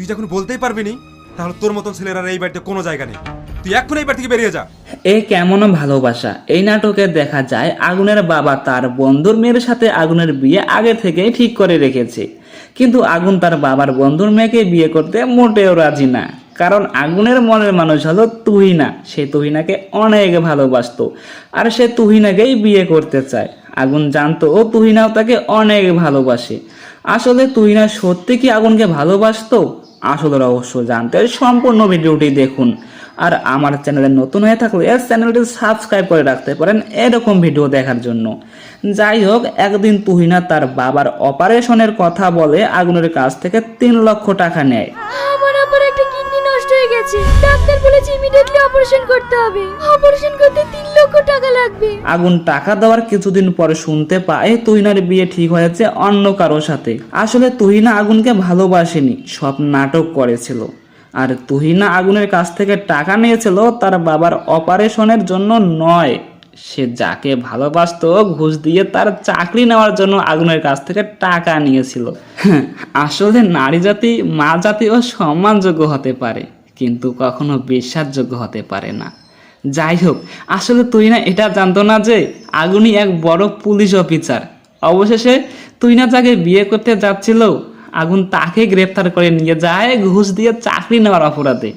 তুই যখন বলতেই পারবি নি, তাহলে তোর মতন ছেলেরা এই বাড়িতে কোনো জায়গা নেই। তুই এখন এই বাড়ি থেকে বেরিয়ে যা। এ কেমন ভালোবাসা? এই নাটকে দেখা যায়, আগুনের বাবা তার বন্ধুর মেয়ের সাথে আগুনের বিয়ে আগে থেকেই ঠিক করে রেখেছে। কিন্তু আগুন তার বাবার বন্ধুর মেয়েকে বিয়ে করতে মোটেও রাজি না। কারণ আগুনের মনের মানুষ হলো তুহিনা। সে তুহিনাকে অনেক ভালোবাসতো, আর সে তুহিনাকেই বিয়ে করতে চায়। আগুন জানতো ও তুহিনাও তাকে অনেক ভালোবাসে। আসলে তুহিনা সত্যি কি আগুনকে ভালোবাসতো? আসলে রহস্য জানতে সম্পূর্ণ ভিডিওটি দেখুন। আর আমার চ্যানেলে নতুন হয়ে থাকলে চ্যানেলটি সাবস্ক্রাইব করে রাখতে পারেন এরকম ভিডিও দেখার জন্য। যাই হোক, একদিন তুহিনা তার বাবার অপারেশনের কথা বলে আগুনের কাছ থেকে তিন লক্ষ টাকা নেয়। হয়ে গেছে ডাক্তার বলেছে ইমিডিয়েটলি অপারেশন করতে হবে। অপারেশন করতে তিন লক্ষ টাকা লাগবে। আগুন টাকা দেওয়ার কিছুদিন পরে শুনতে পায় তুহিনার বিয়ে ঠিক হয়েছে অন্য কারোর সাথে। আসলে তুহিনা আগুনকে ভালোবাসেনি সব নাটক করেছিল। আর তুহিনা আগুনের কাছ থেকে টাকা নিয়েছিল তার বাবার অপারেশনের জন্য নয়। সে যাকে ভালোবাসতো ঘুষ দিয়ে তার চাকরি নেওয়ার জন্য আগুনের কাছ থেকে টাকা নিয়েছিল। হ্যাঁ, আসলে নারী জাতি মা জাতি ও সম্মানযোগ্য হতে পারে। কিন্তু কখনো বিশ্বাসযোগ্য হতে পারে না। যাই হোক, আসলে তুই না এটা জানতো না যে আগুনি এক বড় পুলিশ অফিসার। অবশেষে তুই না যাকে বিয়ে করতে যাচ্ছিল, আগুন তাকে গ্রেপ্তার করে নিয়ে যায় ঘুষ দিয়ে চাকরি নেওয়ার অপরাধে।